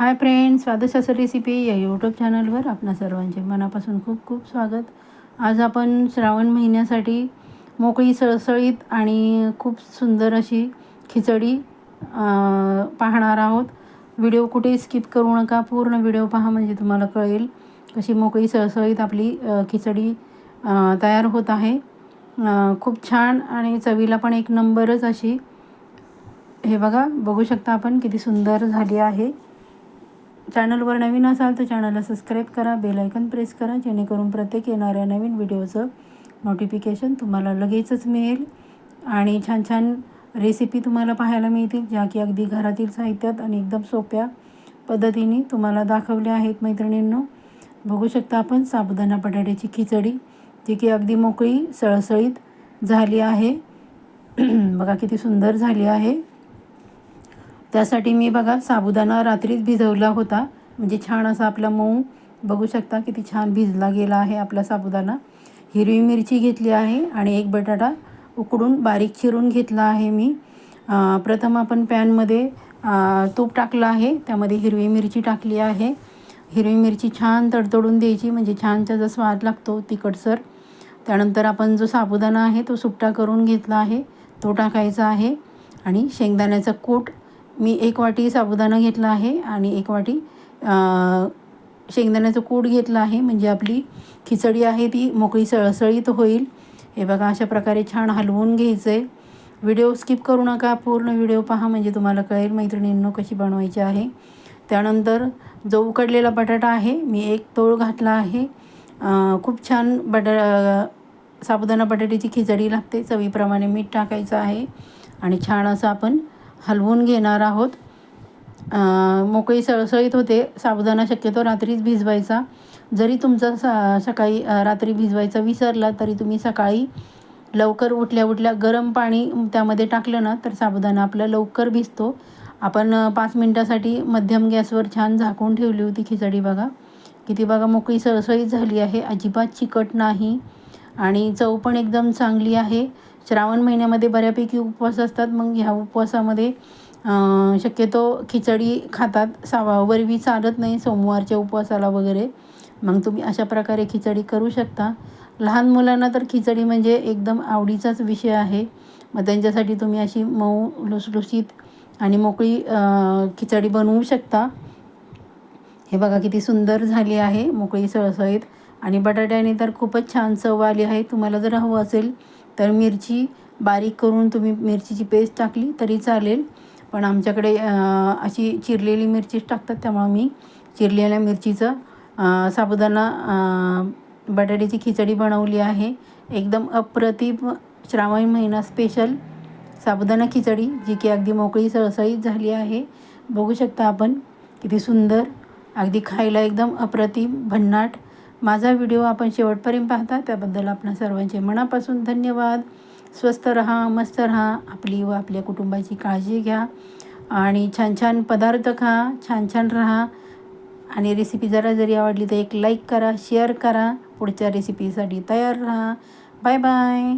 हाय friends स्वादशास्त्र recipe या YouTube चॅनलवर आपणा सर्वांचे मनापासून खूप खूप स्वागत. आज आपण श्रावण महिन्यासाठी मोकळी सळसळीत आणि खूप सुंदर अशी खिचडी पाहणार आहोत. व्हिडिओ कुठेही स्किप करू नका पूर्ण व्हिडिओ पहा म्हणजे तुम्हाला कळेल कशी मोकळी सळसळीत आपली खिचडी तयार होत आहे. खूप छान आणि चवीला पण एक नंबरच अशी. हे बघा बघू शकता आपण किती सुंदर झाली आहे. चॅनलवर नवीन असाल तर चॅनलला सबस्क्राईब करा बेलयकन प्रेस करा जेणेकरून प्रत्येक येणाऱ्या नवीन व्हिडिओचं नोटिफिकेशन तुम्हाला लगेचच मिळेल. आणि छान छान रेसिपी तुम्हाला पाहायला मिळतील ज्या की अगदी घरातील साहित्यात आणि एकदम सोप्या पद्धतीने तुम्हाला दाखवल्या आहेत मैत्रिणींनो. बघू शकता आपण साबुदाणा बटाट्याची खिचडी जी की अगदी मोकळी सळसळीत झाली आहे. बघा किती सुंदर झाली आहे. त्यासाठी मी बघा साबुदाणा रात्रीच भिजवला होता. म्हणजे छान असा आपला मऊ बघू शकता किती छान भिजला गेला आहे आपला साबुदाणा. हिरवी मिरची घेतली आहे आणि एक बटाटा उकडून बारीक चिरून घेतला आहे मी. प्रथम आपण पॅनमध्ये तूप टाकलं आहे. त्यामध्ये हिरवी मिरची टाकली आहे. हिरवी मिरची छान तडतडून द्यायची म्हणजे छान त्याचा स्वाद लागतो तिखटसर. त्यानंतर आपण जो साबुदाणा आहे तो सुट्टा करून घेतला आहे. तो टाकायचा आहे. आणि शेंगदाण्याचा कूट मी एक वाटी साबुदाणा घेतला आहे आणि एक वाटी शेंगदाण्याचं कूट घेतलं आहे. म्हणजे आपली खिचडी आहे ती मोकळी सळसळीत होईल. हे बघा अशा प्रकारे छान हलवून घ्यायचं आहे व्हिडिओ स्किप करू नका पूर्ण व्हिडिओ पहा. म्हणजे तुम्हाला कळेल मैत्रिणींनो कशी बनवायची आहे. त्यानंतर जो उकडलेला बटाटा आहे मी एक तोळ घातला आहे. खूप छान बटा साबुदाणा बटाट्याची खिचडी लागते. चवीप्रमाणे मीठ टाकायचं आहे. आणि छान असं आपण हलवून घेणार आहोत. मोकळी सळसळीत होते. साबुदाणा शक्यतो रात्रीच भिजवायचा. जरी तुमचा सा सकाळी रात्री भिजवायचा विसरला तरी तुम्ही सकाळी लवकर उठल्या उठल्या गरम पाणी त्यामध्ये टाकलं ना तर साबुदाणा आपला लवकर भिजतो. आपण पाच मिनटासाठी मध्यम गॅसवर छान झाकून ठेवली होती खिचडी बघा. किती बघा मोकळी सळसळीत झाली आहे. अजिबात चिकट नाही. आणि चव पण एकदम चांगली आहे. श्रावण महिन्यामध्ये बऱ्यापैकी उपवास असतात. मग ह्या उपवासामध्ये शक्यतो खिचडी खातात. सावा वरवी चालत नाही सोमवारच्या उपवासाला वगैरे. मग तुम्ही अशा प्रकारे खिचडी करू शकता. लहान मुलांना तर खिचडी म्हणजे एकदम आवडीचाच विषय आहे. मग त्यांच्यासाठी तुम्ही अशी मऊ लुसलुशीत आणि मोकळी खिचडी बनवू शकता. हे बघा किती सुंदर झाली आहे मोकळी सळसळीत. आणि बटाट्याने तर खूपच छान चव आली आहे. तुम्हाला जर हवं असेल तर मिरची बारीक करून तुम्ही मिरचीची पेस्ट टाकली तरी चालेल. पण आमच्याकडे अशी चिरलेली मिरचीच टाकतात त्यामुळं मी चिरलेल्या मिरचीचं साबुदाणा बटाट्याची खिचडी बनवली आहे. एकदम अप्रतिम श्रावण महिना स्पेशल साबुदाणा खिचडी जी की अगदी मोकळी सळसळीत झाली आहे. बघू शकता आपण किती सुंदर अगदी खायला एकदम अप्रतिम भन्नाट माझा व्हिडिओ आपण शेवटपर्यंत पाहता त्याबद्दल आपणा सर्वांचे मनापासून धन्यवाद. स्वस्त रहा मस्त रहा. आपली व आपल्या कुटुंबाची काळजी घ्या. आणि छान छान पदार्थ खा छान छान राहा. आणि रेसिपी जरा जरी आवडली तर एक लाईक करा शेअर करा. पुढच्या रेसिपीसाठी तयार राहा. Bye bye